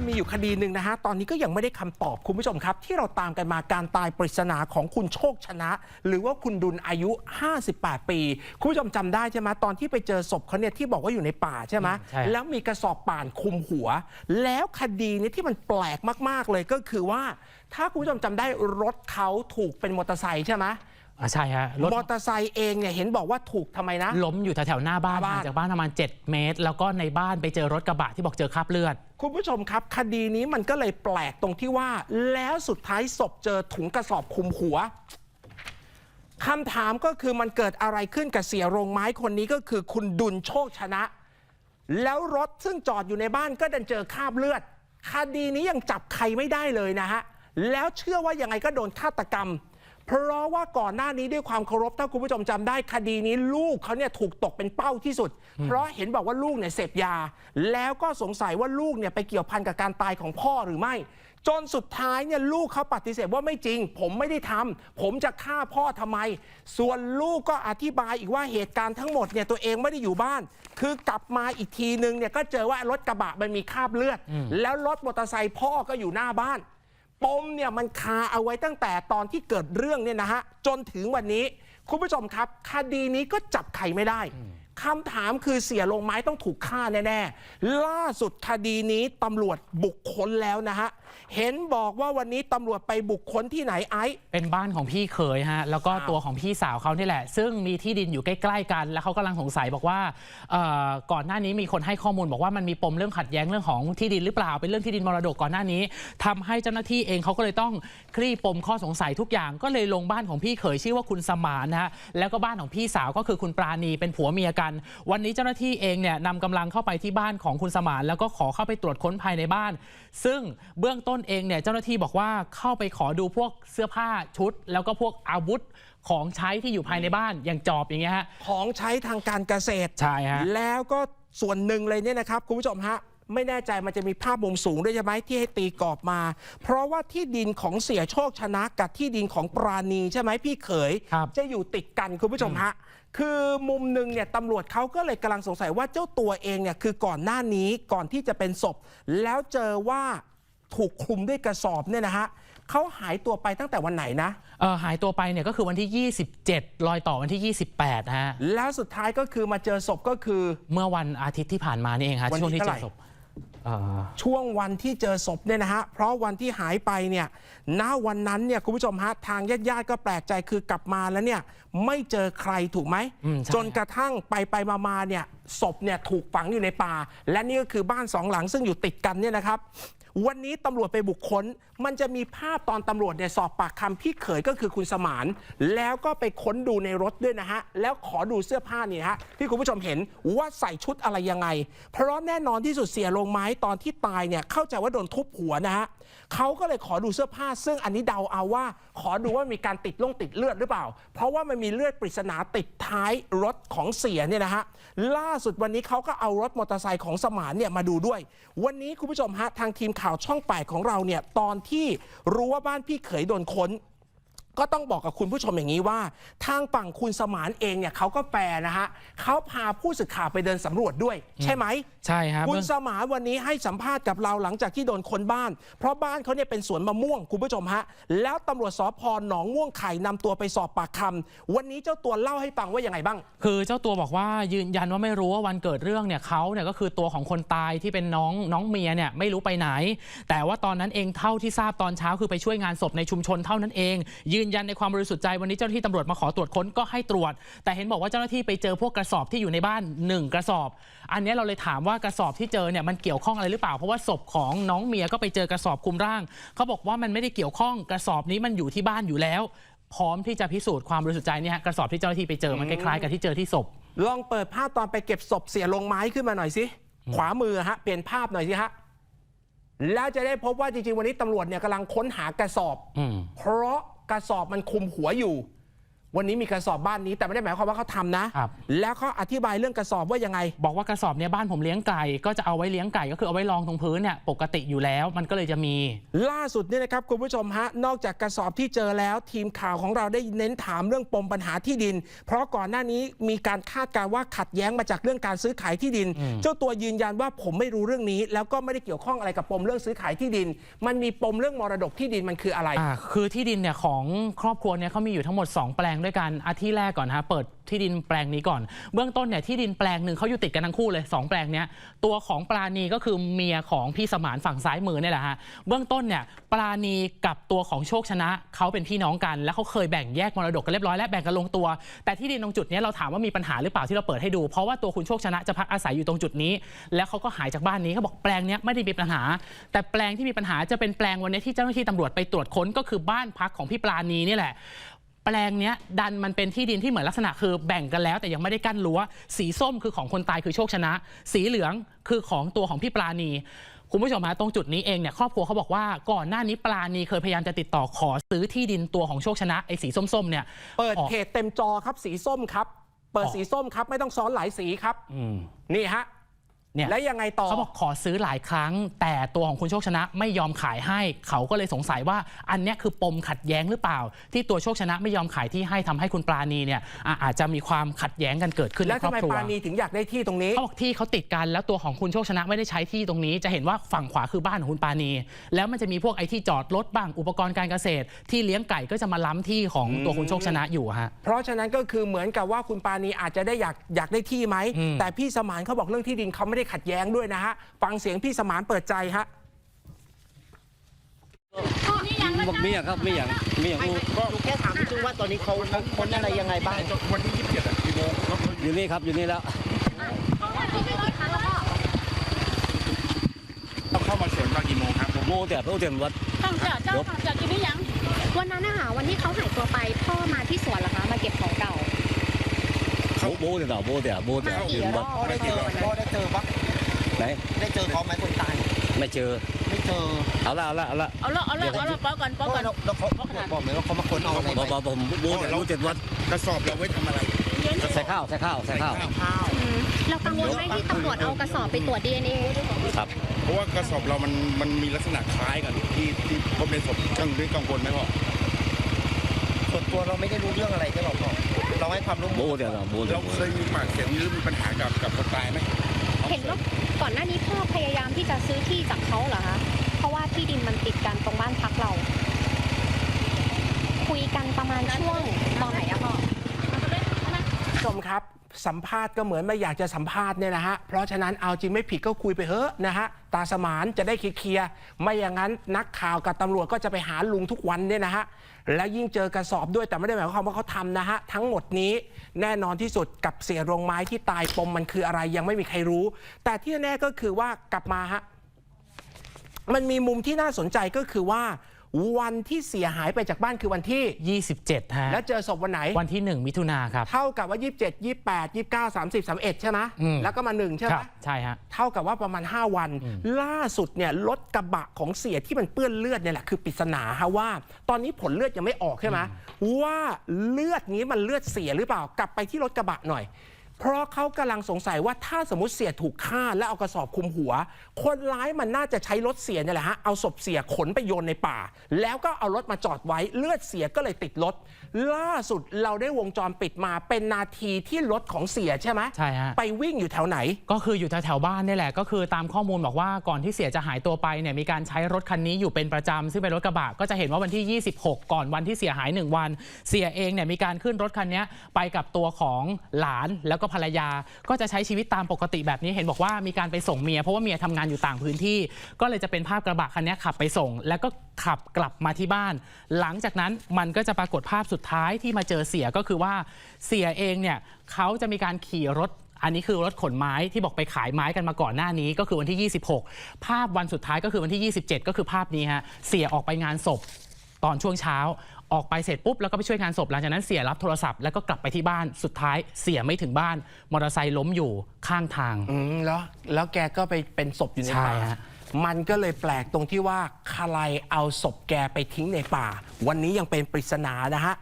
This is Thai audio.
มันมีอยู่คดีหนึ่งนะฮะ ตอนนี้ก็ยังไม่ได้คำตอบคุณผู้ชมครับ ที่เราตามกันมาการตายปริศนาของคุณโชคชนะ หรือว่าคุณดุลอายุ 58 ปี คุณผู้ชมจำได้ใช่ไหมตอนที่ไปเจอศพเขาเนี่ยที่บอกว่าอยู่ในป่าใช่ไหมใช่แล้วมีกระสอบป่านคลุมหัว แล้วคดีนี้ที่มันแปลกมาก ๆ เลยก็คือว่า ถ้าคุณผู้ชมจำได้รถเขาถูกเป็นมอเตอร์ไซค์ใช่ไหม อ่าใช่ฮะรถมอเตอร์ไซค์เองเนี่ยเห็นบอกว่าถูกทำไมนะ ล้มอยู่แถวๆหน้าบ้านหน้าบ้าน ห่างจากบ้านประมาณ 7 เมตร แล้วก็ในบ้านไปเจอรถกระบะที่บอกเจอคราบเลือด คุณผู้ชมครับ คดีนี้มันก็เลยแปลกตรงที่ว่า แล้วสุดท้ายศพเจอถุงกระสอบคลุมหัวคำถามก็คือมันเกิดอะไรขึ้นกับเสียโรงไม้คนนี้ก็คือคุณดุลโชคชนะ แล้วรถซึ่งจอดอยู่ในบ้านก็ดันเจอคราบเลือด คดีนี้ยังจับใครไม่ได้เลยนะฮะ แล้วเชื่อว่ายังไงก็โดนฆาตกรรม เพราะว่าก่อนหน้านี้ด้วยความเคารพถ้าคุณผู้ชมจำได้คดีนี้ลูกเขาเนี่ยถูกตกเป็นเป้าที่สุด เพราะเห็นบอกว่าลูกเนี่ยเสพยา แล้วก็สงสัยว่าลูกเนี่ยไปเกี่ยวพันกับการตายของพ่อหรือไม่ จนสุดท้ายเนี่ยลูกเขาปฏิเสธว่าไม่จริง ผมไม่ได้ทำผมจะฆ่าพ่อทำไม ส่วนลูกก็อธิบายอีกว่าเหตุการณ์ทั้งหมดเนี่ยตัวเองไม่ได้อยู่บ้าน คือกลับมาอีกทีนึงเนี่ยก็เจอว่ารถกระบะมันมีคราบเลือด แล้วรถมอเตอร์ไซค์พ่อก็อยู่หน้าบ้าน ปมเนี่ยมันคาเอาไว้ตั้งแต่ตอนที่เกิดเรื่องเนี่ยนะฮะจนถึงวันนี้ คุณผู้ชมครับ คดีนี้ก็จับใครไม่ได้ คำถามคือเสียลงไม้ต้องถูกฆ่าแน่ๆ ล่าสุดคดีนี้ตำรวจบุกค้นแล้วนะฮะ เห็นบอกว่าวันนี้ตำรวจไปบุกค้นที่ไหนไอ้เป็นบ้านของพี่เขยฮะ แล้วก็ครับตัวของพี่สาวเขานี่แหละ ซึ่งมีที่ดินอยู่ใกล้ๆกัน แล้วเขากำลังสงสัยบอกว่าเอ่อก่อนหน้านี้มีคนให้ข้อมูลบอกว่ามันมีปมเรื่องขัดแย้งเรื่องของที่ดินหรือเปล่า เป็นเรื่องที่ดินมรดกก่อนหน้านี้ทำให้เจ้าหน้าที่เองเขาก็เลยต้องคลี่ปมข้อสงสัยทุกอย่าง ก็เลยลงบ้านของพี่เขยชื่อว่าคุณสมานนะฮะ แล้วก็บ้านของพี่สาวก็คือคุณปราณีเป็นผัวเมียกันวันนี้เจ้าหน้าที่เองเนี่ยนำกำลังเข้าไปที่บ้านของคุณสมาน แล้วก็ขอเข้าไปตรวจค้นภายในบ้าน ซึ่งเบื้องต้นเองเนี่ยเจ้าหน้าที่บอกว่าเข้าไปขอดูพวกเสื้อผ้าชุด แล้วก็พวกอาวุธของใช้ที่อยู่ภายในบ้านอย่างจอบอย่างเงี้ยฮะของใช้ทางการเกษตร ใช่ฮะ แล้วก็ส่วนหนึ่งเลยเนี่ยนะครับ คุณผู้ชมฮะ ไม่แน่ใจมันจะมีภาพมุมสูงด้วยใช่ไหมที่ให้ตีกรอบมา เพราะว่าที่ดินของเสียโชคชนะกับที่ดินของปราณีใช่ไหมพี่เขย ครับ จะอยู่ติดกันคุณผู้ชมฮะ คือมุมหนึ่งเนี่ยตำรวจเขาก็เลยกำลังสงสัยว่าเจ้าตัวเองเนี่ยคือก่อนหน้านี้ก่อนที่จะเป็นศพ แล้วเจอว่าถูกคลุมด้วยกระสอบเนี่ยนะฮะเขาหายตัวไปตั้งแต่วันไหนนะ เอ่อหายตัวไปเนี่ยก็คือวันที่ 27 รอยต่อวันที่ 28นะฮะ แล้วสุดท้ายก็คือมาเจอศพก็คือ เมื่อวันอาทิตย์ที่ผ่านมานี่เองฮะวันที่ช่วงที่เจเท่าไหร่อศพเอ่อ ช่วงวันที่เจอศพเนี่ยนะฮะ เพราะวันที่หายไปเนี่ย ณ วันนั้นเนี่ยคุณผู้ชมฮะ ทางญาติญาติๆก็แปลกใจคือกลับมาแล้วเนี่ย ไม่เจอใครถูกไหมอืมใช่จนกระทั่งไปไปมามาเนี่ยศพเนี่ยถูกฝังอยู่ในป่า และนี่ก็คือบ้านสองหลังซึ่งอยู่ติดกันเนี่ยนะครับวันนี้ตำรวจไปบุคคล มันจะมีภาพตอนตำรวจเนี่ยสอบปากคำพี่เขยก็คือคุณสมาน แล้วก็ไปค้นดูในรถด้วยนะฮะ แล้วขอดูเสื้อผ้านี่ฮะ ที่คุณผู้ชมเห็นว่าใส่ชุดอะไรยังไง เพราะแน่นอนที่สุดเสียลงไม้ตอนที่ตายเนี่ยเข้าใจว่าโดนทุบหัวนะฮะเขาก็เลยขอดูเสื้อผ้า ซึ่งอันนี้เดาเอาว่า ขอดูว่ามีการติดลงติดเลือดหรือเปล่า เพราะว่ามันมีเลือดปริศนาติดท้ายรถของเสียเนี่ยนะฮะล่าสุดวันนี้เขาก็เอารถมอเตอร์ไซค์ของสมานเนี่ยมาดูด้วย วันนี้คุณผู้ชมฮะทางทีมข่าวช่องแปดของเราเนี่ยตอนที่รู้ว่าบ้านพี่เขยโดนค้น ก็ต้องบอกกับคุณผู้ชมอย่างนี้ว่า ทางฝั่งคุณสมานเองเนี่ยเขาก็แปลนะฮะเขาพาผู้สื่อข่าวไปเดินสำรวจด้วย ใช่ไหมใช่ฮะคุณเบื้องสมานวันนี้ให้สัมภาษณ์กับเราหลังจากที่โดนคนบ้าน เพราะบ้านเขาเนี่ยเป็นสวนมะม่วงคุณผู้ชมฮะแล้วตำรวจสพหนองม่วงไข่นำตัวไปสอบปากคำวันนี้เจ้าตัวเล่าให้ฟังว่ายังไงบ้าง คือเจ้าตัวบอกว่ายืนยันว่าไม่รู้ว่าวันเกิดเรื่องเนี่ยเขาเนี่ยก็คือตัวของคนตายที่เป็นน้องน้องเมียเนี่ยไม่รู้ไปไหน แต่ว่าตอนนั้นเองเท่าที่ทราบตอนเช้าคือไปช่วยงานศพในชุมชนเท่านั้นเอง ยืนยันในความบริสุทธิ์ใจวันนี้เจ้าหน้าที่ตำรวจมาขอตรวจค้นก็ให้ตรวจ แต่เห็นบอกว่าเจ้าหน้าที่ไปเจอพวกกระสอบที่อยู่ในบ้านหนึ่งกระสอบ อันเนี้ยเราเลยถามว่ากระสอบที่เจอเนี่ยมันเกี่ยวข้องอะไรหรือเปล่า เพราะว่าศพของน้องเมียก็ไปเจอกระสอบคลุมร่าง เขาบอกว่ามันไม่ได้เกี่ยวข้องกระสอบนี้มันอยู่ที่บ้านอยู่แล้ว พร้อมที่จะพิสูจน์ความบริสุทธิ์ใจเนี่ยฮะกระสอบที่เจ้าหน้าที่ไปเจอมันคล้ายๆกับที่เจอที่ศพ ลองเปิดภาพตอนไปเก็บศพเสียลงไม้ขึ้นมาหน่อยสิขวามือฮะเปลี่ยนภาพหน่อยสิฮะแล้วจะได้พบว่าจริงๆ วันนี้ตำรวจเนี่ยกำลังค้นหากระสอบอืมเพราะ กระสอบมันคุมหัวอยู่ วันนี้มีกระสอบบ้านนี้แต่ไม่ได้หมายความว่าเขาทำนะ ครับ แล้วเขาอธิบายเรื่องกระสอบว่ายังไง บอกว่ากระสอบเนี่ยบ้านผมเลี้ยงไก่ก็จะเอาไว้เลี้ยงไก่ก็คือเอาไว้รองตรงพื้นเนี่ยปกติอยู่แล้วมันก็เลยจะมี ล่าสุดเนี่ยนะครับคุณผู้ชมฮะนอกจากกระสอบที่เจอแล้ว ทีมข่าวของเราได้เน้นถามเรื่องปมปัญหาที่ดิน เพราะก่อนหน้านี้มีการคาดการณ์ว่าขัดแย้งมาจากเรื่องการซื้อขายที่ดินเจ้าตัวยืนยันว่าผมไม่รู้เรื่องนี้ แล้วก็ไม่ได้เกี่ยวข้องอะไรกับปมเรื่องซื้อขายที่ดิน มันมีปมเรื่องมรดกที่ดินมันคืออะไร อ่าคือที่ดินเนี่ยของครอบครัวเนี่ยเขามีอยู่ทั้งหมด 2 แปลงด้วยกันอาที่แรกก่อนฮะเปิดที่ดินแปลงนี้ก่อน เบื้องต้นเนี่ยที่ดินแปลงหนึ่งเขาอยู่ติดกันทั้งคู่เลย 2 แปลงเนี้ยตัวของปราณีก็คือเมียของพี่สมานฝั่งซ้ายมือเนี่ยแหละฮะเบื้องต้นเนี่ยปราณีกับตัวของโชคชนะเขาเป็นพี่น้องกัน แล้วเขาเคยแบ่งแยกมรดกกันเรียบร้อยและแบ่งกันลงตัว แต่ที่ดินตรงจุดนี้เราถามว่ามีปัญหาหรือเปล่าที่เราเปิดให้ดูเพราะว่าตัวคุณโชคชนะจะพักอาศัยอยู่ตรงจุดนี้ แล้วเขาก็หายจากบ้านนี้เขาบอกแปลงเนี้ยไม่ได้มีปัญหา แต่แปลงที่มีปัญหาจะเป็นแปลงวันนี้ที่เจ้าหน้าที่ตำรวจไปตรวจค้นก็คือบ้านพักของพี่ปราณีนี่แหละ แปลงเนี้ยดันมันเป็นที่ดินที่เหมือนลักษณะคือแบ่งกันแล้ว แต่ยังไม่ได้กั้นรั้ว สีส้มคือของคนตายคือโชคชนะ สีเหลืองคือของตัวของพี่ปราณีคุณผู้ชมฮะตรงจุดนี้เองเนี่ยครอบครัวเขาบอกว่าก่อนหน้านี้ปราณีเคยพยายามจะติดต่อขอซื้อที่ดินตัวของโชคชนะไอ้สีส้มๆเนี่ยเปิดออกเขตเต็มจอครับสีส้มครับ เปิดอ๋อสีส้มครับไม่ต้องซ้อนหลายสีครับอืมนี่ฮะ เนี่ยและยังไงต่อ เขาบอกขอซื้อหลายครั้ง แต่ตัวของคุณโชคชนะไม่ยอมขายให้ เขาก็เลยสงสัยว่าอันเนี้ยคือปมขัดแย้งหรือเปล่า ที่ตัวโชคชนะไม่ยอมขายที่ให้ทำให้คุณปราณีเนี่ยอะอาจจะมีความขัดแย้งกันเกิดขึ้นแล้ในวครทำอบไมครัวปานีถึงอยากได้ที่ตรงนี้ เขาบอกที่เขาติดกันแล้วตัวของคุณโชคชนะไม่ได้ใช้ที่ตรงนี้ จะเห็นว่าฝั่งขวาคือบ้านของคุณปาณีแล้วมันจะมีพวกไอ้ที่จอดรถบ้างอุปกรณ์การเกษตร ที่เลี้ยงไก่ก็จะมาล้ำที่ของตัวคุณโชคชนะอยู่ฮะ เพราะฉะนั้นก็คือเหมือนกับว่าคุณปานีอาจจะได้อยากอยากได้ที่ไหมอืมแต่พี่สมานเขาบอกเรื่องที่ดินเขาไม่ได้ขัดแย้งด้วยนะฮะ ฟังเสียงพี่สมานเปิดใจฮะบอกมีอย่างครับมีอย่างมีอย่างอู้หนูแค่ถามนิดนึงว่าตอนนี้เขาเขาค้นอะไรยังไงบ้างวันที่ยี่สิบเจ็ดกี่โมงอยู่นี่ครับอยู่นี่แล้วเราเข้ามาสวนตอนกี่โมงครับผมโมแต่โอ้เต็มวัดต้องเจอเจ้าค่ะเจอกินหรือยังวันนั้นนะคะวันที่เขาหายตัวไปพ่อมาที่สวนเหรอคะมาเก็บของเก่า โบโบแต่ต่อโบแต่โบแต่มากี่เต็มรวัอดบพ่อได้เจอพ่อได้เจอปะไหนได้เจอเขาไหมคนตายไม่เจอไม่เจอเอาละเอาละเอาละเอาละเอาละเอาละปอก่อนปอก่อนแล้วแล้วเขาบอกไหมว่าเขามาค้นเอาอะไรบไปอกบอกผมโบแต่รู้เจ็ดวัดกระสอบเราไว้ทำอะไรใส่ข้าวใส่ข้าวใส่ข้าวข้าวอืมเรากังวลไหมที่ตำรวจเอากระสอบไปตรวจ DNA ครับเพราะว่ากระสอบเรามันมันมีลักษณะคล้ายกันที่ที่พบในศพกังวลกังวลไหมพ่อ ส่วนตัวเราไม่ได้รู้เรื่องอะไรใช่หรอพ่อเราให้ความร่วมโบมือแต่ต่อโบแต่เราเคยมีปากเสียงหรือมีปัญหากับกับคนตายไหมเห็นว่าก่อนหน้านี้พ่อพยายามที่จะซื้อที่จากเขาเหรอคะเพราะว่าที่ดินมันติดกันตรงบ้านพักเรา คุยกันประมาณช่วงตอนไหนอะพ่อ ผู้ชมครับ สัมภาษณ์ก็เหมือนไม่อยากจะสัมภาษณ์เนี่ยนะฮะ เพราะฉะนั้นเอาจริงไม่ผิดก็คุยไปเถอะนะฮะ ตาสมานจะได้เคลียร์ไม่อย่างนั้นนักข่าวกับตำรวจก็จะไปหาลุงทุกวันเนี่ยนะฮะ และยิ่งเจอกระสอบด้วยแต่ไม่ได้หมายความว่าเขาทำนะฮะ ทั้งหมดนี้แน่นอนที่สุดกับเสียโรงไม้ที่ตายปมมันคืออะไรยังไม่มีใครรู้ แต่ที่แน่ก็คือว่ากลับมาฮะมันมีมุมที่น่าสนใจก็คือว่า วันที่เสียหายไปจากบ้านคือวันที่ 27 ฮะ และเจอศพวันไหน วันที่ 1 มิถุนาครับ เท่ากับว่า 27 28 29 30 31 ใช่ไหมอืม แล้วก็มา1ใช่ไหคมรับ ใช่ฮะ เท่ากับว่าประมาณ 5 วัน ล่าสุดเนี่ยรถกระบะของเสียที่มันเปื้อนเลือดเนี่ยแหละคือปริศนาฮะว่า ตอนนี้ผลเลือดยังไม่ออกใช่ไหมว่าเลือดนี้มันเลือดเสียหรือเปล่ากลับไปที่รถกระบะหน่อย เพราะเขากำลังสงสัยว่าถ้าสมมติเสียถูกฆ่าแล้วเอากระสอบคลุมหัว คนร้ายมันน่าจะใช้รถเสียเนี่ยแหละฮะเอาศพเสียขนไปโยนในป่า แล้วก็เอารถมาจอดไว้เลือดเสียก็เลยติดรถล่าสุดเราได้วงจรปิดมาเป็นนาทีที่รถของเสียใช่ไหมใช่ฮะ ไปวิ่งอยู่แถวไหน ก็คืออยู่แถวๆบ้านนี่แหละ ก็คือตามข้อมูลบอกว่าก่อนที่เสียจะหายตัวไปเนี่ยมีการใช้รถคันนี้อยู่เป็นประจำซึ่งเป็นรถกระบะก็จะเห็นว่าวันที่ 26 ก่อนวันที่เสียหาย 1 วัน เสียเองเนี่ยมีการขึ้นรถคันนี้ไปกับตัวของหลานแล้วก็ภรรยา ก็จะใช้ชีวิตตามปกติแบบนี้เห็นบอกว่ามีการไปส่งเมียเพราะว่าเมียทำงานอยู่ต่างพื้นที่ ก็เลยจะเป็นภาพกระบะคันนี้ขับไปส่ง แล้วก็ขับกลับมาที่บ้าน หลังจากนั้นมันก็จะปรากฏภาพสุดท้ายที่มาเจอเสียก็คือว่าเสียเองเนี่ยเขาจะมีการขี่รถอันนี้คือรถขนไม้ที่บอกไปขายไม้กันมาก่อนหน้านี้ก็คือวันที่ 26 ภาพวันสุดท้ายก็คือวันที่ 27 ก็คือภาพนี้ฮะเสียออกไปงานศพตอนช่วงเช้า ออกไปเสร็จปุ๊บแล้วก็ไปช่วยงานศพหลังจากนั้นเสียรับโทรศัพท์แล้วก็กลับไปที่บ้านสุดท้ายเสียไม่ถึงบ้าน มอเตอร์ไซค์ล้มอยู่ข้างทาง อืมแล้วแล้วแกก็ไปเป็นศพอยู่ในใช่ป่าฮะ มันก็เลยแปลกตรงที่ว่าใครเอาศพแกไปทิ้งในป่า วันนี้ยังเป็นปริศนานะฮะ